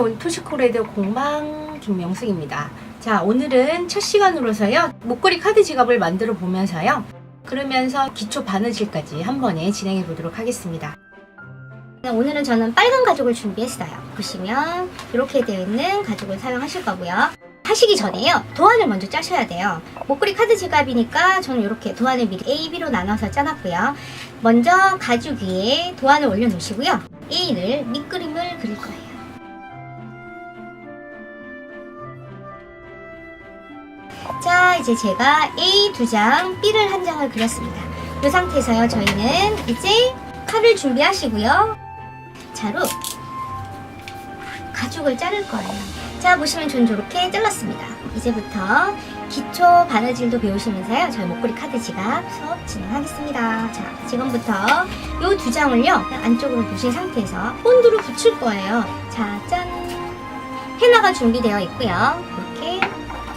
오늘 토시코레드 공방 김명숙입니다. 자, 오늘은 첫 시간으로서요. 목걸이 카드 지갑을 만들어 보면서요. 그러면서 기초 바느질까지 한 번에 진행해 보도록 하겠습니다. 오늘은 저는 빨간 가죽을 준비했어요. 보시면 이렇게 되어 있는 가죽을 사용하실 거고요. 하시기 전에요. 도안을 먼저 짜셔야 돼요. 목걸이 카드 지갑이니까 저는 이렇게 도안을 미리 A, B로 나눠서 짜놨고요. 먼저 가죽 위에 도안을 올려놓으시고요. A를 밑그림을 그릴 자, 이제 제가 A 두 장, B를 한 장을 그렸습니다. 이 상태에서요, 저희는 이제 칼을 준비하시고요. 자로 가죽을 자를 거예요. 자, 보시면 전 저렇게 잘랐습니다. 이제부터 기초 바느질도 배우시면서요. 저희 목걸이 카드 지갑 수업 진행하겠습니다. 자, 지금부터 이 두 장을요. 안쪽으로 두신 상태에서 본드로 붙일 거예요. 자, 짠! 헤나가 준비되어 있고요.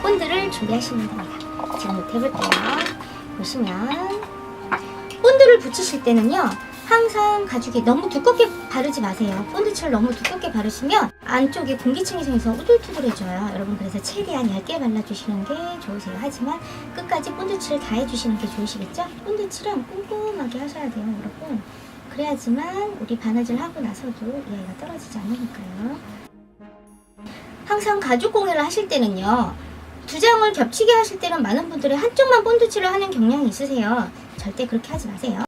이렇게 본드를 준비하시면 됩니다. 지금부터 해볼게요. 보시면 본드를 붙이실 때는요. 항상 가죽이 너무 두껍게 바르지 마세요. 본드칠을 너무 두껍게 바르시면 안쪽에 공기층이 생겨서 우둘투둘해져요. 여러분 그래서 최대한 얇게 발라주시는 게 좋으세요. 하지만 끝까지 본드칠을 다 해주시는 게 좋으시겠죠? 본드칠은 꼼꼼하게 하셔야 돼요, 여러분. 그래야지만 우리 바느질 하고 나서도 이 아이가 떨어지지 않으니까요. 항상 가죽 공예를 하실 때는요. 두 장을 겹치게 하실 때는 많은 분들이 한쪽만 본드칠을 하는 경향이 있으세요. 절대 그렇게 하지 마세요.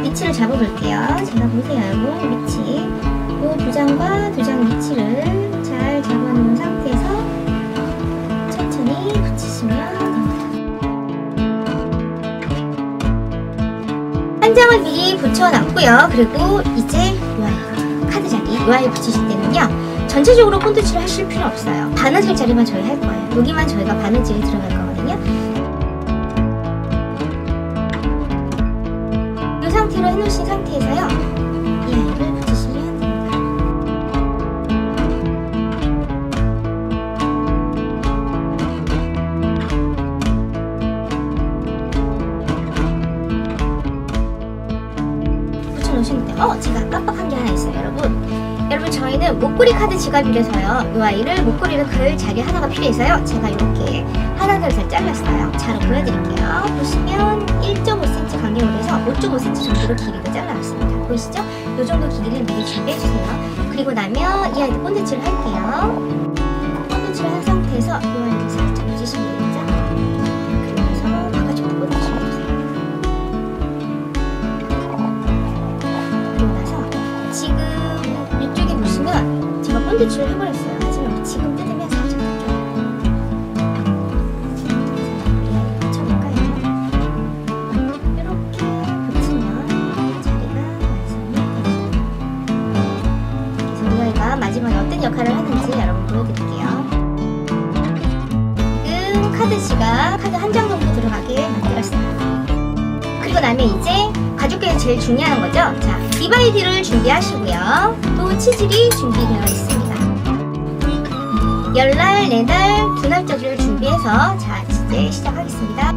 위치를 잡아볼게요. 제가 보세요, 여러분. 위치. 이두 장과 두 장 위치를 잘 잡아놓은 상태에서 천천히 붙이시면 됩니다. 한 장을 미리 붙여놨고요. 그리고 이제 이 아이 붙이실 때는요. 전체적으로 폰트칠을 하실 필요 없어요. 바느질 자리만 저희 할 거예요. 여기만 저희가 바느질이 들어갈 거거든요. 이 상태로 해놓으신 상태에서요. 이 아이를 저희는 목걸이 카드 지갑이라서요. 이 아이를 목걸이를 걸 자리 하나가 필요해서요. 제가 이렇게 하나를 잘 잘랐어요. 자로 보여드릴게요. 보시면 1.5cm 간격으로 해서 5.5cm 정도로 길이를 잘라놨습니다. 보이시죠? 이 정도 길이를 미리 준비해주세요. 그리고 나면 이 아이들 본드칠을 할게요. 본드칠을 한 상태에서 이 아이를 본드칠을 해버렸어요. 하지만 지금 뜯으면 살짝 아이가 마지막에 어떤 역할을 하는지 여러분 보여드릴게요. 지금 카드 지가 카드 한 장 정도 들어가게 만들었어요. 그리고 나면 이제 가죽계는 제일 중요한 거죠. 자, 디바이디를 준비하시고요. 또 치질이 준비되어 있습니다. 열날, 네날, 두 날짜리를 준비해서 자, 이제 시작하겠습니다.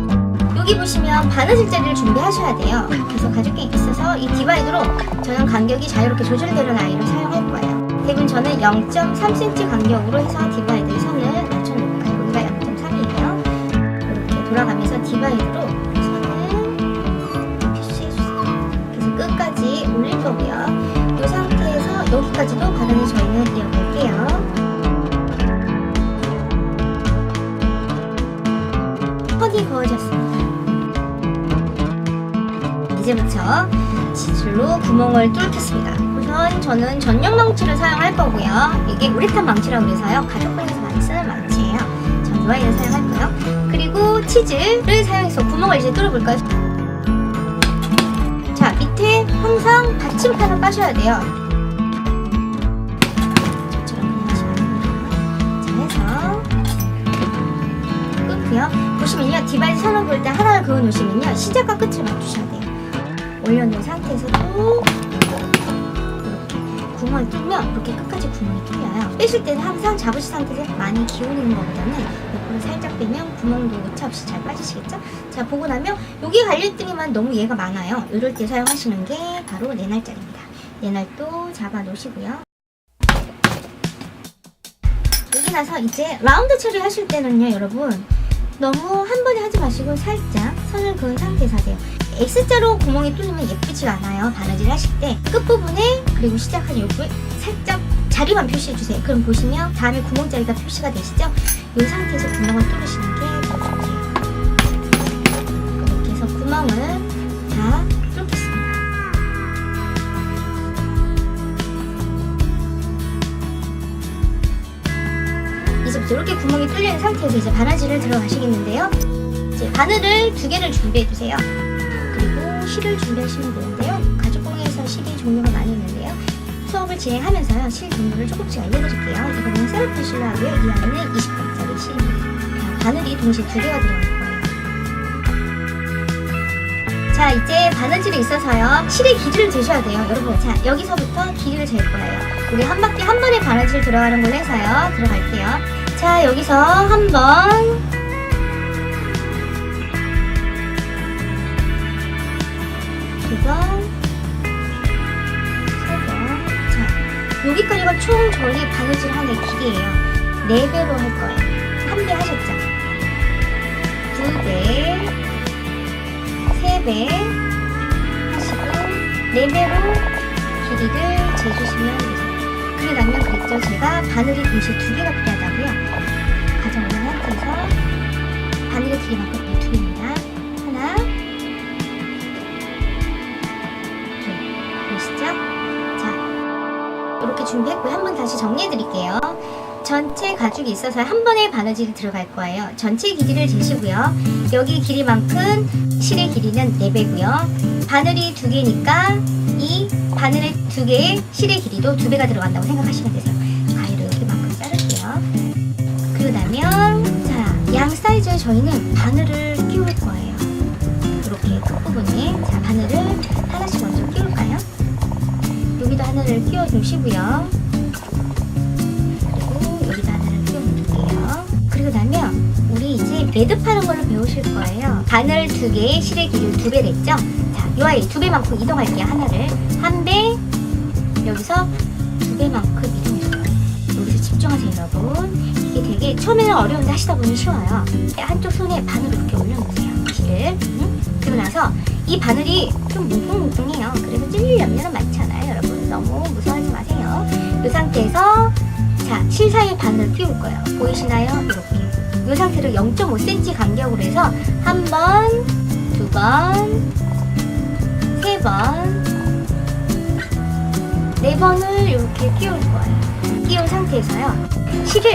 여기 보시면 바느질 자리를 준비하셔야 돼요. 그래서 가죽에 있어서 이 디바이드로 저는 간격이 자유롭게 조절되는 아이를 사용할 거예요. 대부분 저는 0.3cm 간격으로 해서 디바이드 선을 맞춰놓을 거예요. 여기가 0.3이에요. 이렇게 돌아가면서 디바이드로 선을 표시해주세요. 그래서 끝까지 올릴 거고요. 이 상태에서 여기까지도 바느질 저희는 이어갈게요. 턱이 그어졌습니다. 이제부터 치질로 구멍을 뚫겠습니다. 우선 저는 전용 망치를 사용할 거고요. 이게 우레탄 망치라고 그래서요. 가족분에서 많이 쓰는 망치예요. 전 이와이를 사용할 거예요. 그리고 치즈를 사용해서 구멍을 이제 뚫어볼까요? 자, 밑에 항상 받침판을 까셔야 돼요. 끊고요. 보시면요, 디바이스 선을 볼때 하나를 그어 놓으시면요, 시작과 끝을 맞추셔야 돼요. 올려놓은 상태에서 또 이렇게 구멍을 뚫면 이렇게 끝까지 구멍이 뚫려요. 빼실 때는 항상 잡으신 상태에서 많이 기울이는 것보다는 옆으로 살짝 빼면 구멍도 오차 없이 잘 빠지시겠죠? 자 보고 나면 여기 갈릴등이만 너무 얘가 많아요. 이럴 때 사용하시는 게 바로 네 날짜리입니다. 네 잡아 놓으시고요. 여기 나서 이제 라운드 처리 하실 때는요, 여러분. 너무 한 번에 하지 마시고 살짝 선을 그은 상태에서 하세요. X자로 구멍이 뚫리면 예쁘지가 않아요. 바느질 하실 때 끝부분에 그리고 시작한 요부에 살짝 자리만 표시해 주세요. 그럼 보시면 다음에 구멍자리가 표시가 되시죠? 이 상태에서 구멍을 뚫으시는 게 더 좋아요. 이렇게 해서 구멍을 이렇게 구멍이 뚫린 상태에서 이제 바느질을 들어가시겠는데요. 이제 바늘을 두 개를 준비해 주세요. 그리고 실을 준비하시면 되는데요. 가죽공예에서 실이 종류가 많이 있는데요. 수업을 진행하면서요. 실 종류를 조금씩 알려드릴게요. 이거는 세라핀 실로 하고요. 이 안에는 20번짜리 실입니다. 바늘이 동시에 두 개가 들어갈 거예요. 자, 이제 바느질에 있어서요. 실의 길이를 재셔야 돼요. 여러분, 자, 여기서부터 길이를 잴 거예요. 우리 한 바퀴 한 번에 바느질 들어가는 걸로 해서요. 들어갈게요. 자, 여기서 한 번, 두 번, 세 번. 자, 여기까지가 총 저희 바느질 한의 길이에요. 네 배로 할 거예요. 한배 하셨죠? 두 배, 세배 하시고 네 배로 길이를 재주시면 되세요. 그리고 나면 그랬죠? 제가 바늘이 동시에 두 개가 필요하 다고요. 가정을 상태에서 바늘의 길이만큼 두 개입니다. 하나, 보이시죠? 자, 이렇게 준비했고요. 한번 다시 정리해 드릴게요. 전체 가죽이 있어서 한 번에 바느질이 들어갈 거예요. 전체 길이를 재시고요. 여기 길이만큼 실의 길이는 4배고요. 바늘이 두 개니까 이 바늘의 두 개의 실의 길이도 두 배가 들어간다고 생각하시면 되세요. 그리고 나면 자, 양 사이즈에 저희는 바늘을 끼울 거예요. 이렇게 끝부분에 자, 바늘을 하나씩 먼저 끼울까요? 여기도 하나를 끼워주시고요. 그리고 여기도 하나를 끼워줄게요. 그리고 나면 우리 이제 매듭 하는 걸로 배우실 거예요. 바늘 두 개에 실의 길이 두 배 됐죠? 자, 이 아이 두 배만큼 이동할게요. 하나를 한 배, 여기서 처음에는 어려운데 하시다 보면 쉬워요. 한쪽 손에 바늘 이렇게 올려놓으세요. 실을. 응? 그리고 나서 이 바늘이 좀 뭉퉁뭉퉁해요. 그래서 많지 않아요, 여러분. 너무 무서워하지 마세요. 이 상태에서 자, 실 사이에 바늘을 끼울 거예요. 보이시나요? 이렇게. 이 상태를 0.5cm 간격으로 해서 한 번, 두 번, 세 번, 네 번을 이렇게 끼울 거예요. 끼운 상태에서요. 실을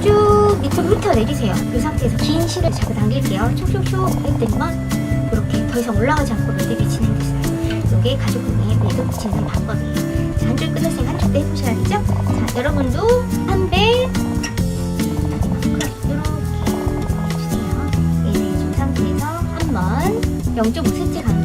쭉 밑으로 훑어내리세요. 이 상태에서 긴 실을 잡아 당길게요. 촉촉촉 했더니만 이렇게 더 이상 올라가지 않고 매듭이 진행됐어요. 이게 가죽공예 매듭 짓는 방법이에요. 자, 한줄 끊으시면 한줄도 해보셔야겠죠? 자, 여러분도 한 배, 이렇게 해주세요. 얘네 준 상태에서 한 번, 0.5cm 간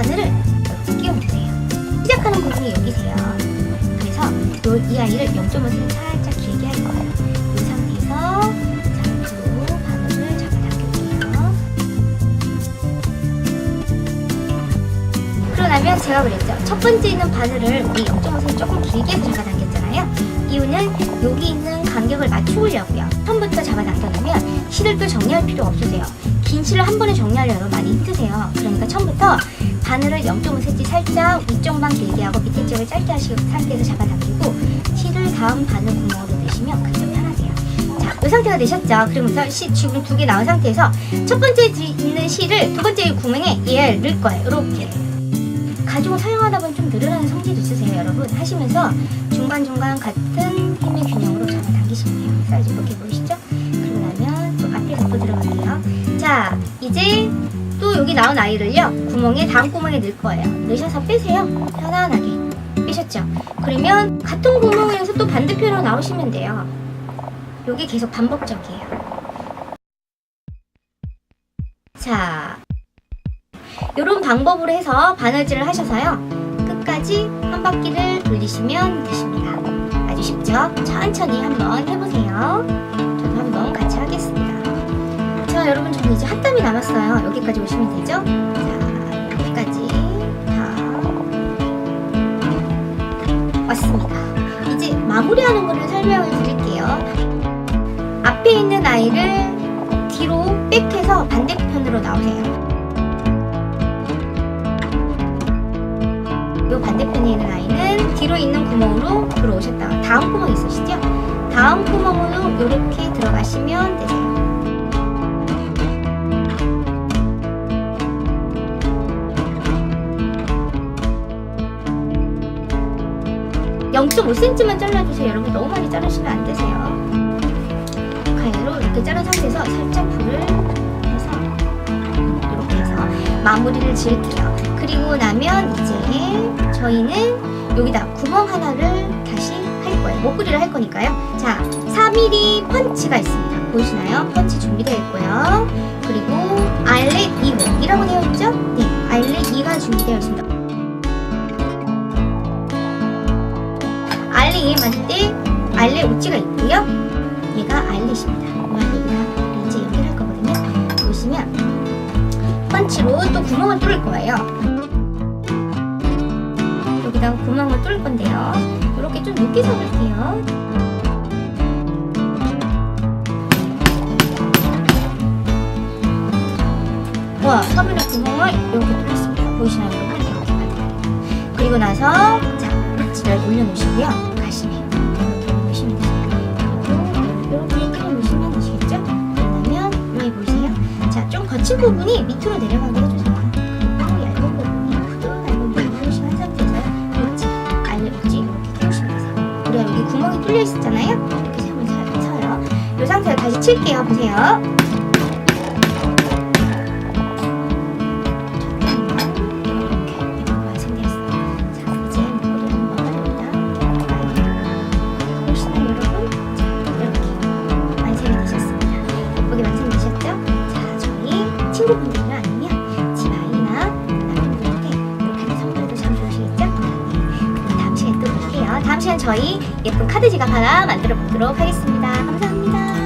바늘을 이렇게 끼워주세요. 시작하는 부분이 여기세요. 그래서 요, 이 아이를 0.5cm 살짝 길게 할 거예요. 이 상태에서 자두 바늘을 잡아 당길게요. 그러고 나면 제가 그랬죠. 첫 번째 있는 바늘을 우리 0.5cm 조금 길게 잡아당겼잖아요. 이유는 여기 있는 간격을 맞추려고요. 처음부터 잡아당겨놓으면 실을 또 정리할 필요가 없으세요. 긴 실을 한 번에 정리하려면 많이 힘드세요. 그러니까 처음부터 바늘을 0.5cm 살짝 위쪽만 길게 하고 밑에 쪽을 짧게 하신 상태에서 잡아당기고 실을 다음 바늘 구멍으로 넣으시면 그게 편하세요. 자, 이 상태가 되셨죠? 그러면서 실 지금 두 개 나온 상태에서 첫 번째 지- 있는 실을 두 번째 구멍에 얘를 넣을 거예요. 이렇게. 가죽을 사용하다 보면 좀 늘어나는 성질도 있으세요, 여러분. 하시면서 중간중간 같은 여기 나온 아이를요, 구멍에, 다음 구멍에 넣을 거예요. 넣으셔서 빼세요. 편안하게. 빼셨죠? 그러면 같은 구멍에서 또 반대편으로 나오시면 돼요. 요게 계속 반복적이에요. 자, 이런 방법으로 해서 바느질을 하셔서요. 끝까지 한 바퀴를 돌리시면 되십니다. 아주 쉽죠? 천천히 한번 해보세요. 자, 여러분 저는 이제 한 땀이 남았어요. 여기까지 오시면 되죠? 자, 여기까지 다 왔습니다. 이제 마무리하는 거를 설명을 드릴게요. 앞에 있는 아이를 뒤로 백해서 반대편으로 나오세요. 요 반대편에 있는 아이는 뒤로 있는 구멍으로 들어오셨다가 다음 구멍 있으시죠? 다음 구멍으로 이렇게 들어가시면 되세요. 0.5cm만 잘라주세요. 여러분 너무 많이 자르시면 안 되세요. 가위로 이렇게 자른 상태에서 살짝 불을 해서 이렇게 해서 마무리를 지을게요. 그리고 나면 이제 저희는 여기다 구멍 하나를 다시 할 거예요. 목걸이를 할 거니까요. 자, 4mm 펀치가 있습니다. 보이시나요? 펀치 준비되어 있고요. 그리고 알렛 2호이라고 되어 있죠? 네, 알렛 2가 준비되어 있습니다. 알렛 2에 맞을 때 알렛 오찌가 있고요. 얘가 알렛입니다. 이 알렛이랑 이제 연결할 거거든요. 보시면 펀치로 또 구멍을 뚫을 거예요. 여기다가 구멍을 뚫을 건데요. 이렇게 좀 늦게 잡을게요. 와, 서면의 구멍을 이렇게 뚫었습니다. 보이시나요, 여러분? 그리고 나서 자, 엣지를 올려놓으시고요. 거친 부분이 밑으로 내려가게 해주세요. 그리고 얇은 부분이 부드러운 부분을 심한 상태에서 엣지, 알 엣지 이렇게 끼우시면 되세요. 우리가 여기 구멍이 뚫려 있었잖아요? 이렇게 세번 쳐요. 이 상태로 다시 칠게요. 보세요. 저희 예쁜 카드 지갑 하나 만들어 보도록 하겠습니다. 감사합니다.